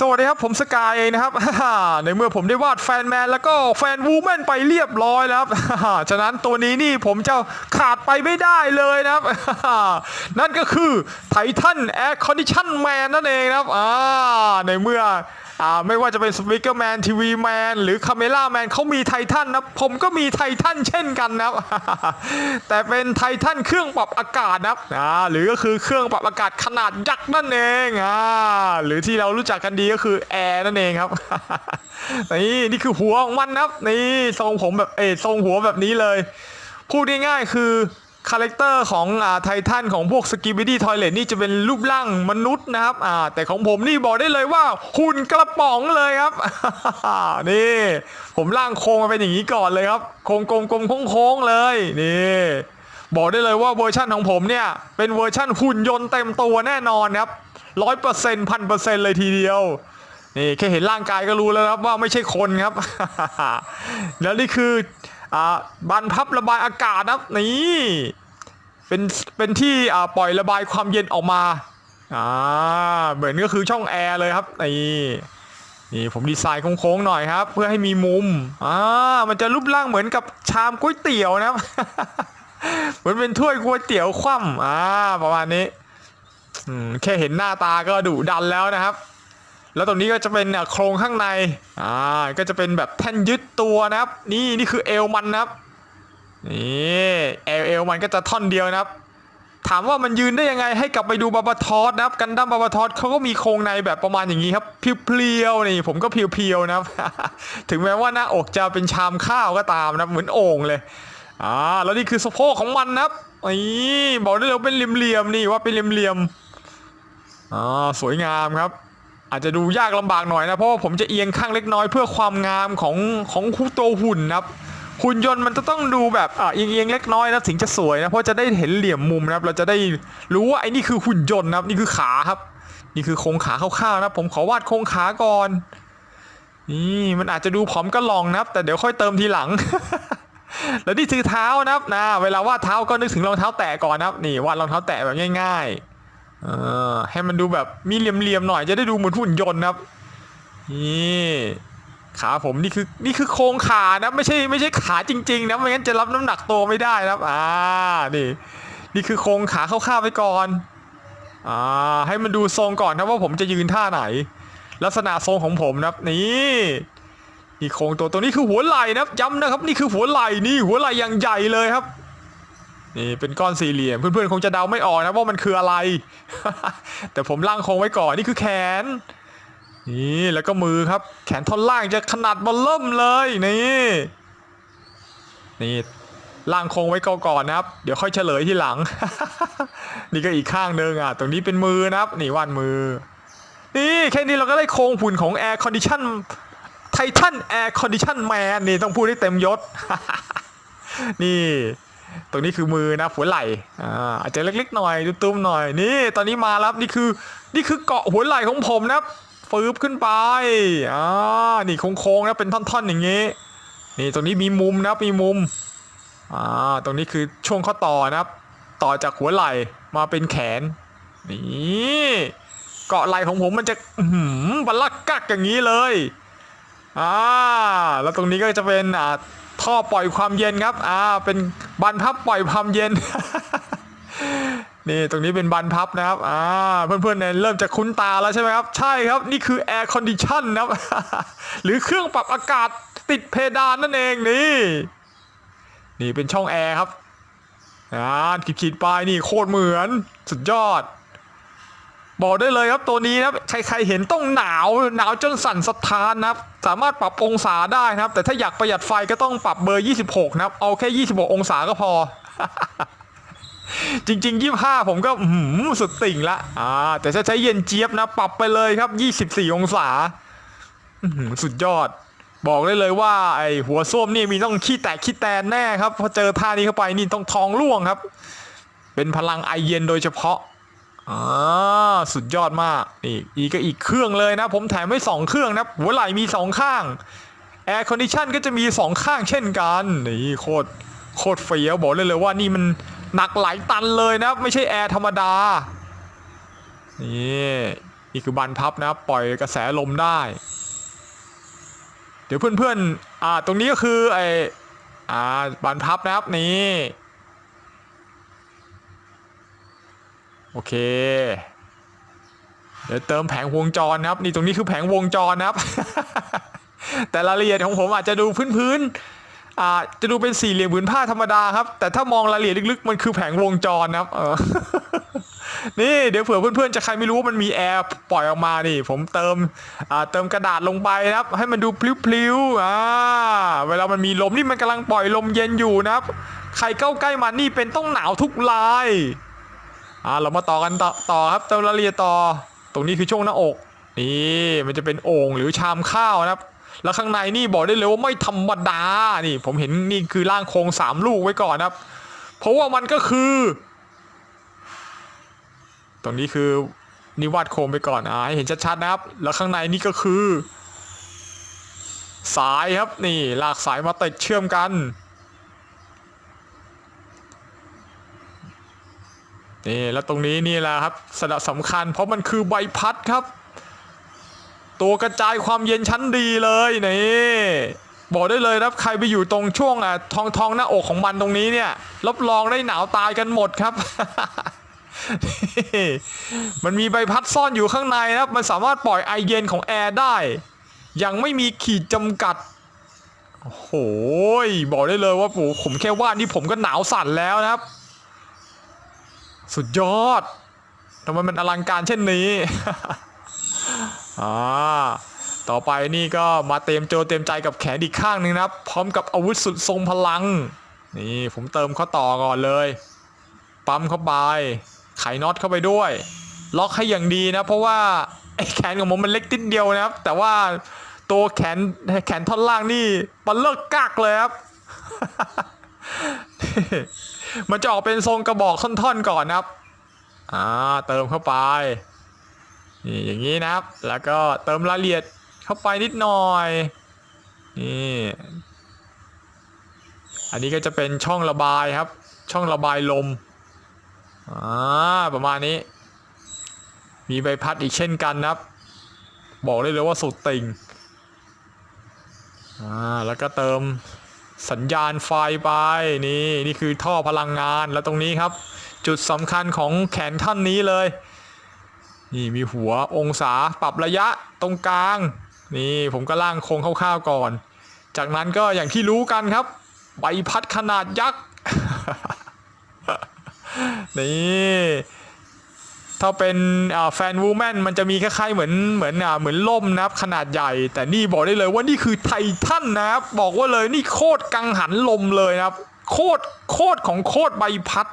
สวัสดีครับผมสกายเองนะครับ ในเมื่อผมได้วาดแฟนแมนแล้วก็แฟนวูแมนไปเรียบร้อยแล้วครับ ฉะนั้นตัวนี้นี่ผมจะขาดไปไม่ได้เลยนะครับ นั่นก็คือไททันแอร์คอนดิชันแมนนั่นเองนะครับในเมื่อ อ่าไม่ว่าจะเป็นสปีกเกอร์แมนทีวีแมนหรือคาเมล่าแมนเขามีไททันนะ ผมก็มีไททันเช่นกันนะครับแต่เป็นไททันเครื่องปรับอากาศนะครับอ่าหรือก็คือเครื่องปรับอากาศขนาดยักษ์นั่นเองอ่าหรือที่เรารู้จักกันดีก็คือแอร์นั่นเองครับนี่นี่คือหัวของมันนะครับนี่ทรงผมแบบเออทรงหัวแบบนี้เลย พูดง่ายๆคือ คาแรคเตอร์ของอ่าไททันของพวกสกิบิดี้ทอยเลตนี่จะเป็นรูปร่างมนุษย์นะครับอ่าแต่ของผมนี่บอกได้เลยว่าหุ่นกระป๋องเลยครับ นี่ ผมร่างโครงมาเป็นอย่างนี้ก่อนเลยครับ โครงกลมๆโค้งๆเลยนี่บอกได้เลยว่าเวอร์ชั่นของผมเนี่ย เป็นเวอร์ชั่นหุ่นยนต์เต็มตัวแน่นอนครับร้อยเปอร์เซ็นต์พันเปอร์เซ็นต์เลยทีเดียวนี่แค่เห็นร่างกายก็รู้แล้วครับว่าไม่ใช่คนครับ แล้วนี่คือ อ่าบานพับระบายอากาศนะครับนี่เป็นเป็นที่อ่าปล่อยระบายความเย็นออกมาอ่าเหมือนก็คือช่องแอร์เลยครับนี่นี่ผมดีไซน์โค้งๆหน่อยครับ เพื่อให้มีมุมอ่ามันจะรูปร่างเหมือนกับชามก๋วยเตี๋ยวนะครับเหมือนเป็นถ้วยก๋วยเตี๋ยวคว่ำอ่าประมาณนี้แค่เห็นหน้าตาก็ดุดันแล้วนะครับ แล้วตรงนี้ก็จะเป็นโครงข้างใน อ่า ก็จะเป็นแบบแท่นยึดตัวนะครับ นี่นี่คือเอวมันนะครับ นี่เอวเอวมันก็จะท่อนเดียวนะครับ ถามว่ามันยืนได้ยังไงให้กลับไปดูบาบาทอสนะครับ กันดั้มบาบาทอสเขาก็มีโครงในแบบประมาณอย่างนี้ครับเพียวๆนี่ผมก็เพียวๆนะครับ ถึงแม้ว่าหน้าอกจะเป็นชามข้าวก็ตามนะครับเหมือนโอ่งเลย อ่า แล้วนี่คือสะโพกของมันนะครับนี่บอกได้เลยเป็นเหลี่ยมๆนี่ว่าเป็นเหลี่ยมๆ อ่า สวยงามครับ อาจจะดูยากลำบากหน่อยนะ เพราะว่าผมจะเอียงข้างเล็กน้อยเพื่อความงามของของตัวหุ่นนะครับหุ่นยนต์มันจะต้องดูแบบอ่าเอียงเอียงๆเล็กน้อยนะถึงจะสวยนะเพราะจะได้เห็นเหลี่ยมมุมนะครับ เราจะได้รู้ว่าไอ้นี่คือหุ่นยนต์นะครับนี่คือขาครับ นี่คือโครงขาคร่าวๆนะครับผมขอวาดโครงขาก่อนนี่มันอาจจะดูผอมก็ลองนะครับ แต่เดี๋ยวค่อยเติมทีหลัง แล้วนี่คือเท้านะครับนะเวลาวาดเท้าก็นึกถึงรองเท้าแตะก่อนนะครับนี่วาดรองเท้าแตะแบบง่าย ๆ เออให้มันดูแบบมีเหลี่ยมๆหน่อยจะได้ดูเหมือนหุ่นยนต์ครับนี่ขาผมนี่คือนี่คือโครงขานะไม่ใช่ไม่ใช่ขาจริงๆนะไม่งั้นจะรับน้ำหนักตัวไม่ได้นะครับอ่านี่นี่คือโครงขาคร่าวๆไปก่อนอ่าให้มันดูทรงก่อนนะว่าผมจะยืนท่าไหน ลักษณะทรงของผมนะครับนี่นี่โครงตัวตัวนี้คือหัวไหล่นะครับย้ำนะครับ นี่คือหัวไหล่นี่หัวไหล่อย่างใหญ่เลยครับ นี่เป็นก้อนสี่เหลี่ยมเพื่อนๆคงจะเดาไม่ออกนะว่ามันคืออะไร แต่ผมล่างโครงไว้ก่อนนี่คือแขน นี่แล้วก็มือครับ แขนท่อนล่างจะขนาดบอลเริ่มเลยนี่นี่ล่างโครงไว้ก่อนนะครับ เดี๋ยวค่อยเฉลยทีหลัง นี่ก็อีกข้างหนึ่งอะ ตรงนี้เป็นมือนะครับ นี่วาดมือ นี่แค่นี้เราก็ได้โครงหุ่นของ Air Condition Titan Air Condition Man นี่ต้องพูดให้เต็มยศ นี่ ตรงนี้คือมือนะหัวไหล่อ่าอาจจะเล็กๆหน่อยตุ้มๆหน่อยนี่ตอนนี้มาแล้วนี่คือนี่คือเกาะหัวไหล่ของผมนะฟืบขึ้นไปอ่านี่โค้งๆนะเป็นท่อนๆอย่างงี้นี่ตรงนี้มีมุมนะมีมุมอ่าตรงนี้คือช่วงข้อต่อนะครับ ต่อจากหัวไหล่มาเป็นแขนนี่เกาะไหล่ของผมมันจะหืมบัลลักกักอย่างนี้เลยอ่าแล้วตรงนี้ก็จะเป็นอ่าท่อปล่อยความเย็นครับอ่าเป็น บานพับปล่อยความเย็น นี่ตรงนี้เป็นบานพับนะครับ อ่า เพื่อนๆเนี่ยเริ่มจะคุ้นตาแล้วใช่ไหมครับ ใช่ครับ นี่คือแอร์คอนดิชันนะครับ หรือเครื่องปรับอากาศติดเพดานนั่นเองนี่ นี่เป็นช่องแอร์ครับ อ่าขีดๆไปนี่โคตรเหมือน สุดยอด บอกได้เลยครับตัวนี้นะครับใครๆเห็นต้องหนาวหนาวจนสั่นสะท้านนะครับสามารถปรับองศาได้นะครับ แต่ถ้าอยากประหยัดไฟก็ต้องปรับเบอร์ 26 นะครับ เอาแค่ 26 องศาก็พอ จริง ๆ 25 ผมก็หือสุดติ่งละอ่าแต่ถ้าใช้เย็นเจี๊ยบนะ ปรับไปเลยครับ 24 องศาอื้อหือสุดยอด บอกได้เลยว่า ไอหัวส้วมนี่มีต้องขี้แตกขี้แตนแน่ครับพอเจอท่านี้เข้าไปนี่ต้องทองร่วงครับ เป็นพลังไอเย็นโดยเฉพาะ อ่าสุดยอดมากนี่อีกก็อีกเครื่องเลยนะ ผมแถมให้สองเครื่องนะหัวไหล่มีสองข้างแอร์คอนดิชันก็จะมีสองข้างเช่นกันนี่โคตรโคตรเฟี้ยวบอกเลยเลยว่านี่มันหนักหลายตันเลยนะ ไม่ใช่แอร์ธรรมดา นี่นี่คือบานพับนะ ปล่อยกระแสลมได้ เดี๋ยวเพื่อนๆอ่าตรงนี้ก็คือไออ่าบานพับนะครับนี่ โอเค เดี๋ยวเติมแผงวงจรนะครับ นี่ตรงนี้คือแผงวงจรนะครับ แต่รายละเอียดของผมอาจจะดูพื้นๆอ่าจะดูเป็นสี่เหลี่ยมผืนผ้าธรรมดาครับ แต่ถ้ามองรายละเอียดลึกๆ มันคือแผงวงจรนะครับ เออ นี่เดี๋ยวเผื่อเพื่อนๆ จะใครไม่รู้ว่ามันมีแอร์ปล่อยออกมานี่ ผมเติมอ่าเติมกระดาษลงไปนะครับ ให้มันดูพลิ้วๆอ่าเวลามันมีลมนี่มันกำลังปล่อยลมเย็นอยู่นะครับ ใครเข้าใกล้มันนี่เป็นต้องหนาวทุกราย อ่าเรามาต่อกันต่อต่อครับเติมรายละเอียดต่อ ตรงนี้คือช่วงหน้าอก นี่มันจะเป็นโอ่งหรือชามข้าวนะครับ แล้วข้างในนี่บอกได้เลยว่าไม่ธรรมดา นี่ ผมเห็นนี่คือร่างโครงสามลูกไว้ก่อนนะครับ เพราะว่ามันก็คือ ตรงนี้คือนิวาดโครงไปก่อนอ่าให้เห็นชัดๆนะครับ แล้วข้างในนี่ก็คือ สายครับนี่ลากสายมาติดเชื่อมกัน นี่แล้วตรงนี้นี่แหละครับสระสำคัญ เพราะมันคือใบพัดครับ ตัวกระจายความเย็นชั้นดีเลยนี่บอกได้เลยครับใครไปอยู่ตรงช่วงอะทองทองหน้าอกของมันตรงนี้เนี่ยรับรองได้หนาวตายกันหมดครับ มันมีใบพัดซ่อนอยู่ข้างในนะครับ มันสามารถปล่อยไอเย็นของแอร์ได้ ยังไม่มีขีดจำกัดโอ้โหบอกได้เลยว่าผมแค่ว่านี่ผมก็หนาวสั่นแล้วนะครับ สุดยอดทำไมมันอลังการเช่นนี้ อ่า ต่อไปนี่ก็มาเต็มโจเต็มใจกับแขนอีกข้างนึงนะครับ พร้อมกับอาวุธสุดทรงพลัง นี่ผมเติมข้อต่อก่อนเลย ปั๊มเข้าไป ไขน็อตเข้าไปด้วย ล็อกให้อย่างดีนะ เพราะว่าไอ้แขนของผมมันเล็กติดเดียวนะครับ แต่ว่าตัวแขนแขนท่อนล่างนี่มันเลิกกากเลยครับ มันจะออกเป็นทรงกระบอกท่อนๆก่อนนะครับ อ่าเติมเข้าไปนี่อย่างนี้นะครับ แล้วก็เติมรายละเอียดเข้าไปนิดหน่อย นี่ อันนี้ก็จะเป็นช่องระบายครับ ช่องระบายลม อ่า ประมาณนี้ มีใบพัดอีกเช่นกันนะครับ บอกได้เลยว่าสุดติ่ง อ่า แล้วก็เติม สัญญาณไฟไปนี่นี่คือท่อพลังงานแล้วตรงนี้ครับ จุดสำคัญของแขนท่านนี้เลย นี่มีหัวองศาปรับระยะตรงกลาง นี่ผมก็ล่างโครงคร่าวๆก่อน จากนั้นก็อย่างที่รู้กันครับ ใบพัดขนาดยักษ์ นี่ ถ้าเป็นแฟนวูแมนมันจะมีคล้ายๆเหมือนเหมือนเหมือนล่มนะครับขนาดใหญ่ แต่นี่บอกได้เลยว่านี่คือไททันนะครับบอกว่าเลยนี่โคตรกังหันลมเลยนะครับ โคตรโคตรของโคตรใบพัด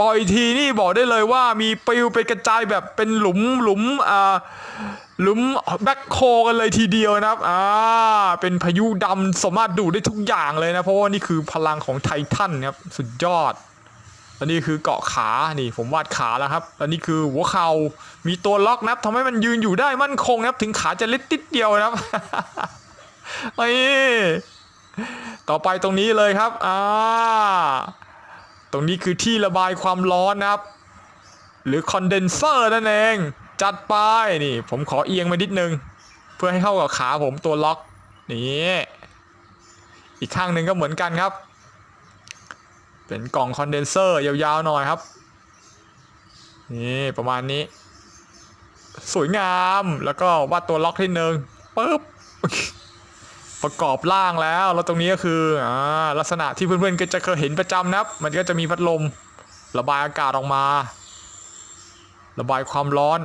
ปล่อยทีนี่บอกได้เลยว่ามีปิวไปกระจายแบบเป็นหลุมหลุมอ่าหลุมแบ็คโคกันเลยทีเดียวนะครับอ่าเป็นพายุดำสามารถดูดได้ทุกอย่างเลยนะ เพราะว่านี่คือพลังของไททันครับสุดยอด และนี่คือเกาะขา นี่ผมวาดขาแล้วครับ และนี่คือหัวเขา่า มีตัวล็อกนะครับทำให้มันยืนอยู่ได้มั่นคงนะครับ ถึงขาจะเล็กติดเดียวนะครับนี่ต่อไปตรงนี้เลยครับ อ่า ตรงนี้คือที่ระบายความร้อนนะครับ หรือคอนเดนเซอร์นั่นเอง จัดไปนี่ ผมขอเอียงมานิดนึง เพื่อให้เข้ากับขาผมตัวล็อก นี่ อีกข้างหนึ่งก็เหมือนกันครับ เป็นกล่องคอนเดนเซอร์ยาวๆหน่อยครับ นี่ประมาณนี้ สวยงามแล้วก็วาดตัวล็อกที่หนึ่งปึ๊บประกอบร่างแล้วแล้วตรงนี้ก็คืออ่าลักษณะที่เพื่อนๆก็จะเคยเห็นประจำนะครับ มันก็จะมีพัดลม ระบายอากาศออกมา ระบายความร้อน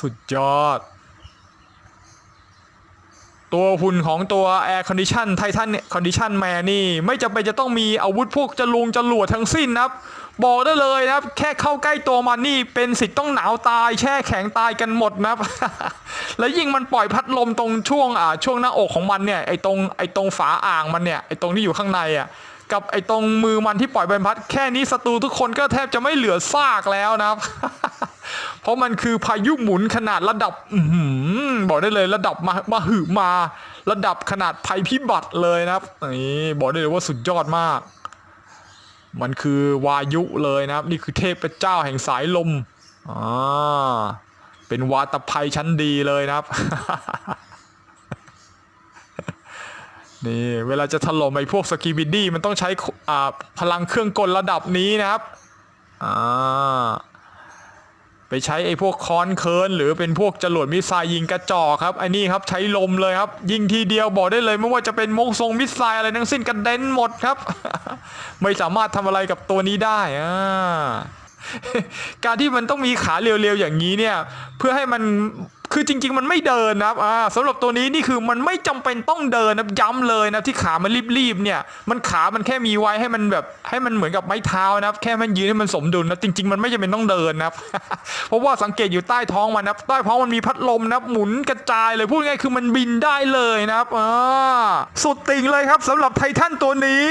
สุดยอด ตัวหุ่นของตัว Air Condition Titan Condition Man นี่ ไม่จำเป็นจะต้องมีอาวุธพวกจลุงจรวดทั้งสิ้นนะครับ บอกได้เลยนะครับ แค่เข้าใกล้ตัวมันนี่เป็นสิทธิ์ต้องหนาวตาย แช่แข็งตายกันหมดนะครับ แล้วยิ่งมันปล่อยพัดลมตรงช่วงอ่าช่วงหน้าอกของมันเนี่ยไอตรงไอตรงฝาอ่างมันเนี่ยไอตรงที่อยู่ข้างในอะกับไอตรงมือมันที่ปล่อยใบพัด แค่นี้ศัตรูทุกคนก็แทบจะไม่เหลือซากแล้วนะครับ เพราะมันคือพายุหมุนขนาดระดับอืบอกได้เลยระดับมามาหือมา ระดับขนาดภัยพิบัติเลยนะครับนี่บอกได้เลยว่าสุดยอดมาก มันคือวายุเลยนะครับ นี่คือเทพเจ้าแห่งสายลมอ่าเป็นวาตภัยชั้นดีเลยนะครับนี่เวลาจะถล่มไอ้พวกสกีบิดดี้มันต้องใช้อ่าพลังเครื่องกลระดับนี้นะครับอ่า ไปใช้ไอ้พวกค้อนเคิร์นหรือเป็นพวกจรวดมิสไซล์ยิงกระจอกครับไอ้นี่ครับใช้ลมเลยครับ ยิงทีเดียวบอกได้เลย ไม่ว่าจะเป็นมงทรงมิสไซล์อะไรทั้งสิ้นกระเด็นหมดครับ ไม่สามารถทำอะไรกับตัวนี้ได้อ่าการที่มันต้องมีขาเรียวๆอย่างนี้เนี่ย เพื่อให้มัน คือจริง ๆ มันไม่เดินนะครับอ่าสำหรับตัวนี้นี่คือมันไม่จำเป็นต้องเดินนะย้ำเลยนะที่ขามันรีบๆเนี่ยมันขามันแค่มีไว้ให้มันแบบให้มันเหมือนกับไม้เท้านะครับแค่มันยืนให้มันสมดุลนะจริง ๆ มันไม่จำเป็นต้องเดินนะครับเพราะว่าสังเกตอยู่ใต้ท้องมันนะใต้ท้องมันมีพัดลมนะหมุนกระจายเลยพูดง่ายๆคือมันบินได้เลยนะครับอ่าสุดติ่งเลยครับสำหรับไททันตัวนี้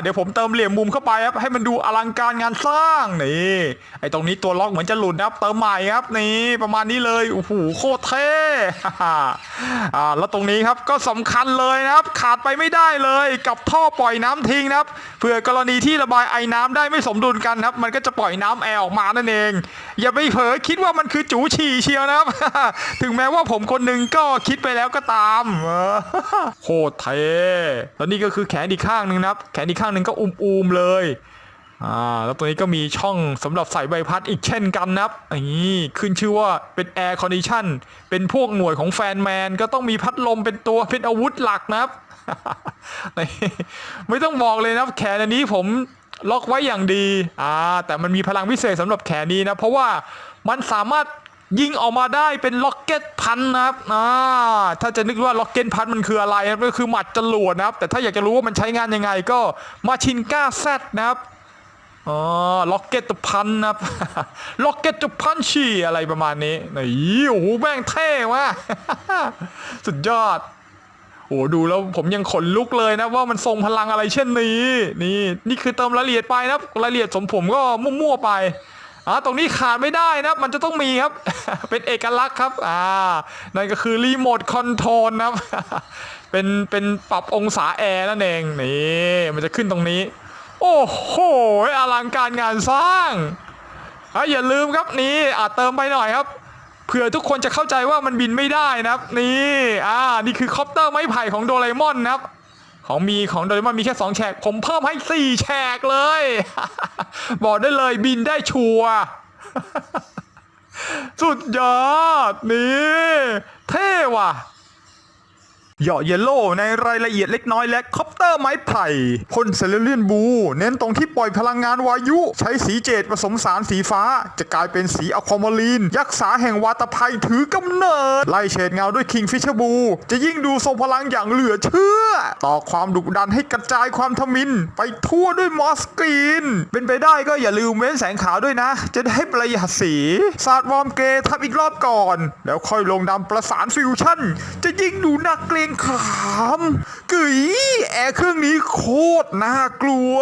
เดี๋ยวผมเติมเหลี่ยมมุมเข้าไปครับให้มันดูอลังการงานสร้างนี่ไอตรงนี้ตัวล็อกเหมือนจะหลุดนะครับเติมใหม่ครับนี่ประมาณนี้เลยโอ้โหโคตรเท่อ่าแล้วตรงนี้ครับก็สำคัญเลยนะครับ ขาดไปไม่ได้เลยกับท่อปล่อยน้ำทิ้งนะครับเผื่อกรณีที่ระบายไอ้น้ำได้ไม่สมดุลกันครับ มันก็จะปล่อยน้ำแอร์ออกมานั่นเอง อย่าไปเผลอคิดว่ามันคือจูฉี่เชียวนะครับ ถึงแม้ว่าผมคนหนึ่งก็คิดไปแล้วก็ตามโคตรเท่แล้วนี่ก็คือแขนอีกข้างหนึ่งนะครับ แขนอีกข้างหนึ่งก็อุ้มๆเลย อ่าแล้วตัวนี้ก็มีช่องสำหรับใส่ใบพัดอีกเช่นกันนะครับนี่ขึ้นชื่อว่าเป็นแอร์คอนดิชันเป็นพวกหน่วยของแฟนแมน ก็ต้องมีพัดลมเป็นตัวเป็นอาวุธหลักนะครับ ไม่ต้องบอกเลยนะครับแขนอันนี้ผมล็อกไว้อย่างดีอ่าแต่มันมีพลังพิเศษสำหรับแขนนี้นะ เพราะว่ามันสามารถยิงออกมาได้เป็นล็อกเก็ตพันนะครับอ่าถ้าจะนึกว่าล็อกเก็ตพันมันคืออะไรก็คือหมัดจรวดนะครับ แต่ถ้าอยากจะรู้ว่ามันใช้งานยังไงก็มาชินก้าแซดนะครับ อ๋อล็อกเก็ตพันนะครับล็อกเก็ตพันชีอะไรประมาณนี้นี่โอ้โหแม่งเท่มากสุดยอดโอ้ดูแล้วผมยังขนลุกเลยนะว่ามันทรงพลังอะไรเช่นนี้ นี่นี่คือเติมรายละเอียดไปนะครับรายละเอียดสมผมก็มั่วๆไปอ่าตรงนี้ขาดไม่ได้นะครับมันจะต้องมีครับ เป็นเอกลักษณ์ครับอ่านั่นก็คือรีโมทคอนโทรลนะครับเป็นเป็นปรับองศาแอร์นั่นเองนี่มันจะขึ้นตรงนี้ โอ้โหอลังการงานสร้างอะอย่าลืมครับนี่อาจเติมไปหน่อยครับเผื่อทุกคนจะเข้าใจว่ามันบินไม่ได้นะครับ นี่อ่านี่คือคอปเตอร์ไม้ไผ่ของโดเรมอนนะครับ ของมีของโดเรมอนมีแค่2แฉก ผมเพิ่มให้4แฉกเลย บอกได้เลยบินได้ชัวสุดยอดนี่เท่ว่ะ เหยาะเยลโล่ในรายละเอียดเล็กน้อยและคอปเตอร์ไม้ไผ่พ่นเซเลเลียนบู เน้นตรงที่ปล่อยพลังงานวายุ ใช้สีเจดผสมสารสีฟ้า จะกลายเป็นสีอะความารีน ยักษ์ษาแห่งวาตภัยถือกำเนิด ไล่เฉดเงาด้วยคิงฟิชเชอร์บู จะยิ่งดูทรงพลังอย่างเหลือเชื่อ ต่อความดุดันให้กระจายความทมิน ไปทั่วด้วยมอสกรีน เป็นไปได้ก็อย่าลืมเว้นแสงขาวด้วยนะ จะได้ประหยัดสีศาสตร์วอมเกย์ทับอีกรอบก่อน แล้วค่อยลงดำประสานฟิวชั่น จะยิ่งดูน่าเกรงขามกึ๋ยแอร์เครื่องนี้โคตรน่ากลัว